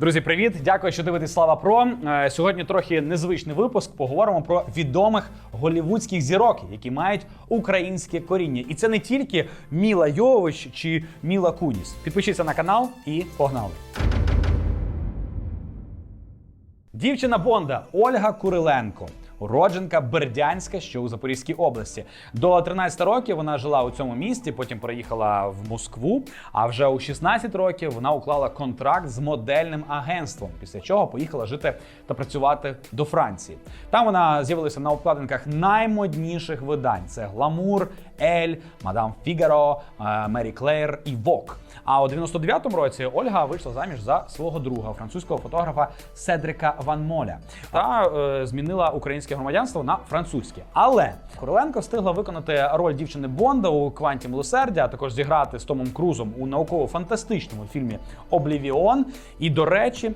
Друзі, привіт! Дякую, що дивитесь Слава Про. Е, Сьогодні трохи незвичний випуск. Поговоримо про відомих голівудських зірок, які мають українське коріння. І це не тільки Міла Йович чи Міла Куніс. Підпишіться на канал і погнали. Дівчина Бонда Ольга Куриленко. Уродженка Бердянська, що у Запорізькій області. До 13 років вона жила у цьому місті, потім переїхала в Москву. А вже у 16 років вона уклала контракт з модельним агентством, після чого поїхала жити та працювати до Франції. Там вона з'явилася на обкладинках наймодніших видань: це Гламур, Ель, Мадам Фігаро, е, Мері Клеєр і Вок. А у 99-му році Ольга вийшла заміж за свого друга, французького фотографа Седрика Ван Моля, та е, змінила українське громадянство на французьке. Але Короленко встигла виконати роль дівчини Бонда у Кванті Милосердя, а також зіграти з Томом Крузом у науково-фантастичному фільмі Облівіон. І до речі,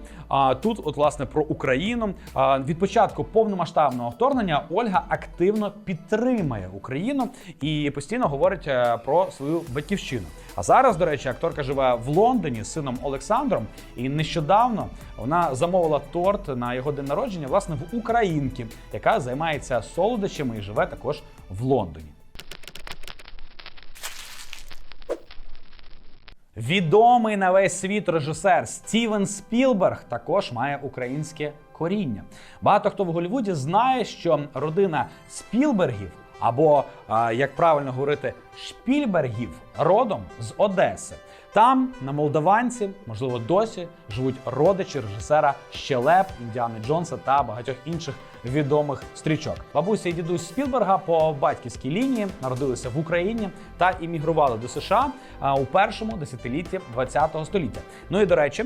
тут, от власне, про Україну від початку повномасштабного вторгнення Ольга активно підтримує Україну і постійно говорить е, про свою батьківщину. А зараз, до речі, акторка живе в Лондоні з сином Олександром, і нещодавно вона замовила торт на його день народження, власне, в українки, яка займається солодощами і живе також в Лондоні. Відомий на весь світ режисер Стівен Спілберг також має українське коріння. Багато хто в Голлівуді знає, що родина Спілбергів, або як правильно говорити, Шпільбергів, родом з Одеси. Там на молдаванці, можливо, досі живуть родичі режисера Щелеп, Індіани Джонса та багатьох інших відомих стрічок. Бабуся і дідусь Спілберга по батьківській лінії народилися в Україні та іммігрували до США у першому десятилітті ХХ століття. Ну і до речі,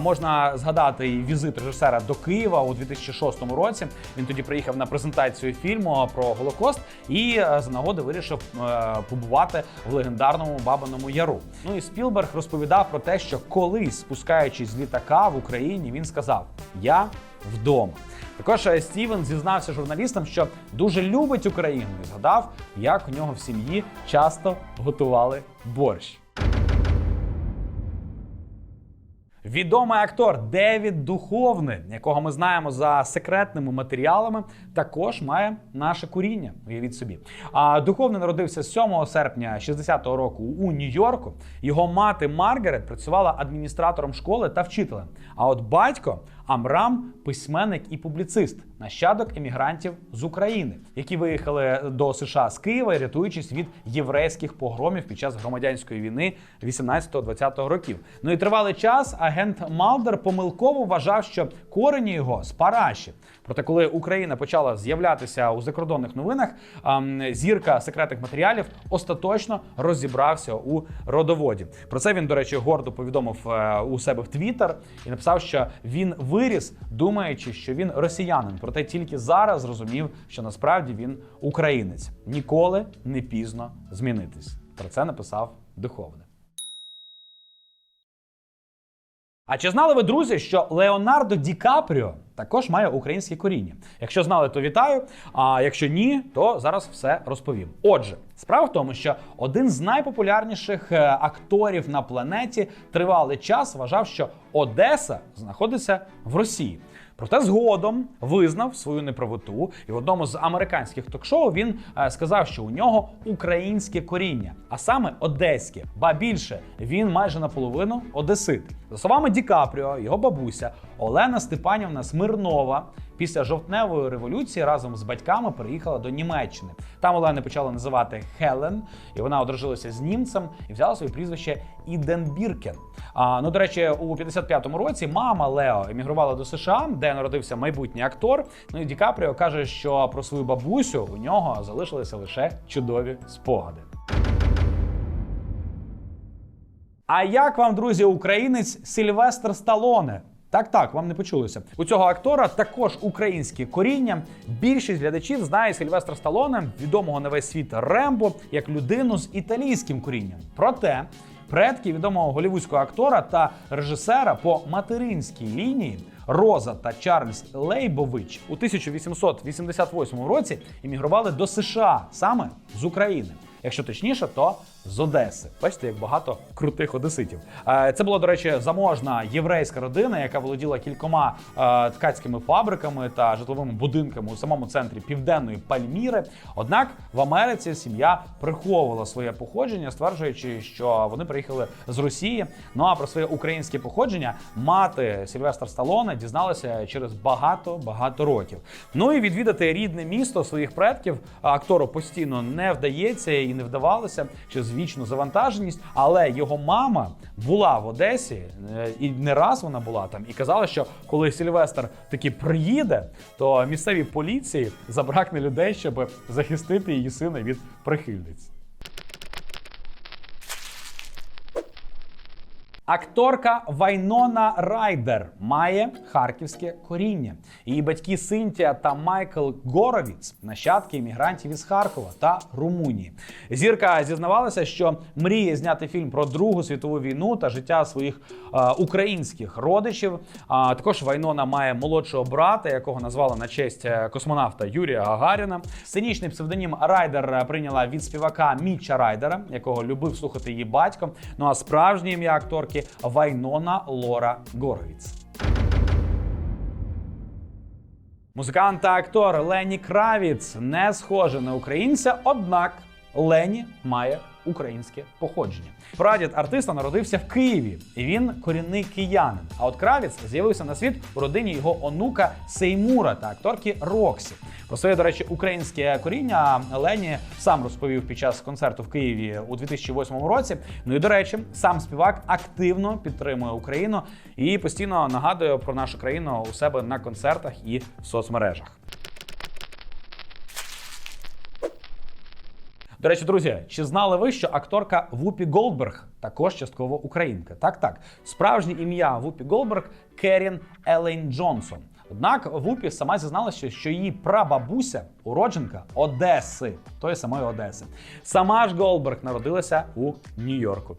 можна згадати і візит режисера до Києва у 2006 році. Він тоді приїхав на презентацію фільму про Голокост і е, за нагоди вирішив е, побувати в легендарному Бабиному Яру. Ну і Спілберг розповідав про те, що колись спускаючись з літака в Україні, він сказав: Я вдома. Також е, Стівен зізнався журналістам, що дуже любить Україну і згадав, як у нього в сім'ї часто готували борщ. Відомий актор Девід Духовний, якого ми знаємо за секретними матеріалами, також має наше коріння. Уявіть собі. А духовний народився 7 серпня 60-го року у Нью-Йорку. Його мати Маргарет працювала адміністратором школи та вчителем. А от батько Амрам письменник і публіцист, нащадок емігрантів з України, які виїхали до США з Києва, рятуючись від єврейських погромів під час громадянської війни 18-20 років. Ну і тривалий час агент Малдер помилково вважав, що корені його з Параші. Проте, коли Україна почала з'являтися у закордонних новинах, зірка секретних матеріалів остаточно розібрався у родоводі. Про це він, до речі, гордо повідомив е, у себе в Твіттер і написав, що він виріс, думаючи, що він росіянин. Проте тільки зараз зрозумів, що насправді він українець. Ніколи не пізно змінитись. Про це написав духовне. А чи знали ви, друзі, що Леонардо Ді Капріо також має українське коріння? Якщо знали, то вітаю. А якщо ні, то зараз все розповім. Отже, справа в тому, що один з найпопулярніших е, акторів на планеті тривалий час вважав, що Одеса знаходиться в Росії. Проте згодом визнав свою неправоту, і в одному з американських ток-шоу він е, сказав, що у нього українське коріння, а саме одеське. Ба більше він майже наполовину одесит. За словами Ді Капріо, його бабуся Олена Степанівна Смирнова після жовтневої революції разом з батьками переїхала до Німеччини. Там Олену почали називати Хелен, і вона одружилася з німцем і взяла своє прізвище Іденбіркен. А, ну, до речі, у 55-му році мама Лео емігрувала до США, де народився майбутній актор. Ну і Ді Капріо каже, що про свою бабусю у нього залишилися лише чудові спогади. А як вам, друзі, українець Сильвестр Сталоне? Так, так, вам не почулося. У цього актора також українське коріння. Більшість глядачів знає Сильвестра Сталоне, відомого на весь світ Рембо, як людину з італійським корінням. Проте предки відомого голівудського актора та режисера по материнській лінії Роза та Чарльз Лейбович у 1888 році іммігрували до США саме з України. Якщо точніше, то з Одеси. Бачите, як багато крутих одеситів. Е, Це була, до речі, заможна єврейська родина, яка володіла кількома е, ткацькими фабриками та житловими будинками у самому центрі південної Пальміри. Однак в Америці сім'я приховувала своє походження, стверджуючи, що вони приїхали з Росії. Ну а про своє українське походження мати Сільвестр Сталоне дізналася через багато багато років. Ну і відвідати рідне місто своїх предків актору постійно не вдається і не вдавалося через вічну завантаженість. Але його мама була в Одесі, е, і не раз вона була там, і казала, що коли Сільвестр таки приїде, то місцевій поліції забракне людей, щоб захистити її сина від прихильниць. Акторка Вайнона Райдер має харківське коріння. Її батьки Синтія та Майкл Горовіц нащадки іммігрантів із Харкова та Румунії. Зірка зізнавалася, що мріє зняти фільм про Другу світову війну та життя своїх е, українських родичів. А також Вайнона має молодшого брата, якого назвала на честь е, космонавта Юрія Гагаріна. Сценічний псевдонім Райдер е, прийняла від співака Мітча Райдера, якого любив слухати її батько. Ну а справжнє ім'я акторки Вайнона Лора Горовіц. Музикант та актор Лені Кравіц не схоже на українця, однак Лені має українське походження. Прадід артиста народився в Києві, і він корінний киянин. А от Кравіц з'явився на світ у родині його онука Сеймура та акторки Роксі. Про своє, до речі, українське коріння Лені сам розповів під час концерту в Києві у 2008 році. Ну і до речі, сам співак активно підтримує Україну і постійно нагадує про нашу країну у себе на концертах і в соцмережах. До речі, друзі, чи знали ви, що акторка Вупі Голдберг також частково українка? Так, так. Справжнє ім'я Вупі Голдберг Керін Елейн Джонсон. Однак Вупі сама зізналася, що її прабабуся уродженка Одеси, тої самої Одеси. Сама ж Голдберг народилася у Нью-Йорку.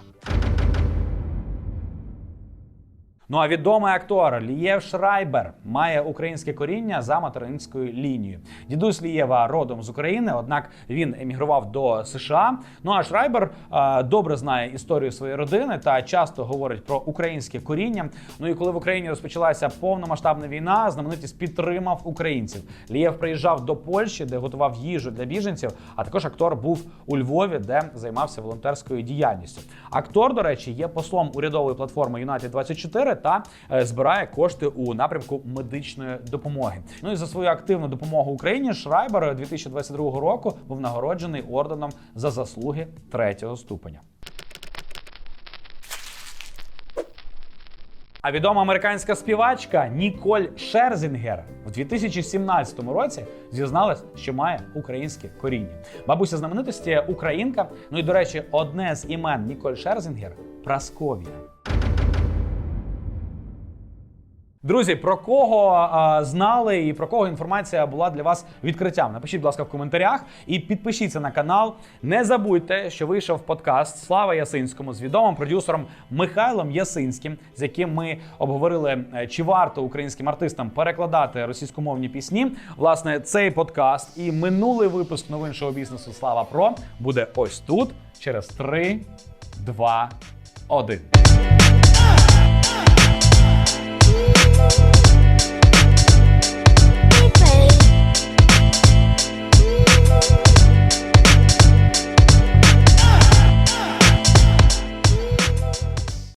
Ну а відомий актор Лієв Шрайбер має українське коріння за материнською лінією. Дідусь Лієва родом з України, однак він емігрував до США. Ну а Шрайбер е, добре знає історію своєї родини та часто говорить про українське коріння. Ну і коли в Україні розпочалася повномасштабна війна, знаменитість підтримав українців. Лієв приїжджав до Польщі, де готував їжу для біженців. А також актор був у Львові, де займався волонтерською діяльністю. Актор, до речі, є послом урядової платформи United 24 та е, збирає кошти у напрямку медичної допомоги. Ну і за свою активну допомогу Україні Шрайбер 2022 року був нагороджений орденом за заслуги третього ступеня. А відома американська співачка Ніколь Шерзінгер в 2017 році зізналась, що має українське коріння. Бабуся знаменитості українка. Ну і до речі, одне з імен Ніколь Шерзінгер Прасковія. Друзі, про кого а, знали і про кого інформація була для вас відкриттям? Напишіть, будь ласка, в коментарях і підпишіться на канал. Не забудьте, що вийшов подкаст Слава Ясинському з відомим продюсером Михайлом Ясинським, з яким ми обговорили, е, чи варто українським артистам перекладати російськомовні пісні. Власне, цей подкаст і минулий випуск новин шоу бізнесу Слава Про буде ось тут через 3, 2, 1. Thank you.